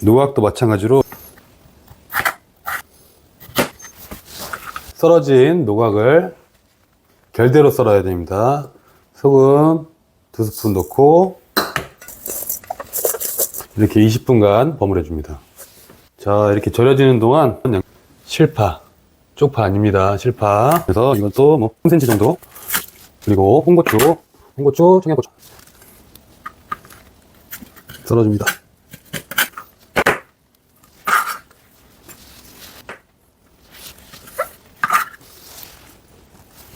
노각도 마찬가지로 썰어진 노각을 결대로 썰어야 됩니다. 소금 두 스푼 넣고 이렇게 20분간 버무려 줍니다. 자, 이렇게 절여지는 동안 실파, 쪽파 아닙니다. 실파. 그래서 이것도 뭐 3cm 정도. 그리고 홍고추, 홍고추, 청양고추. 썰어줍니다.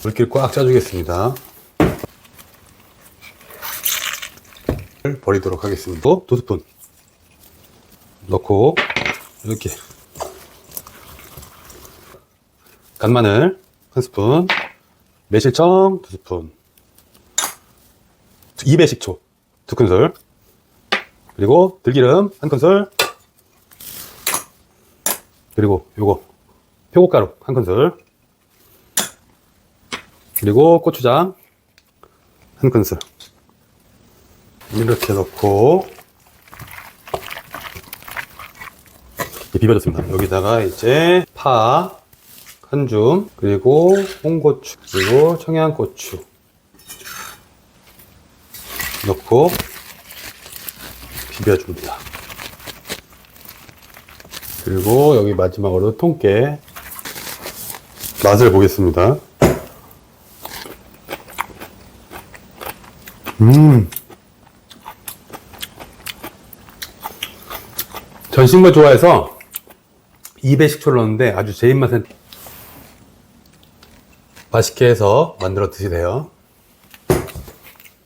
물기를 꽉 짜주겠습니다. 버리도록 하겠습니다. 또두 스푼 넣고 이렇게 간마늘 한 스푼, 매실청 두 스푼, 2배 식초 두 큰술, 그리고 들기름 한 큰술, 그리고 요거 표고가루 한 큰술, 그리고 고추장 한 큰술 이렇게 넣고 이렇게 비벼줬습니다. 여기다가 이제 파 한 줌, 그리고 홍고추, 그리고 청양고추 넣고 비벼줍니다. 그리고 여기 마지막으로 통깨 맛을 보겠습니다. 음. 전 싱거 좋아해서 2배 식초를 넣었는데 아주 제 입맛에 맛있게 해서 만들어 드시래요.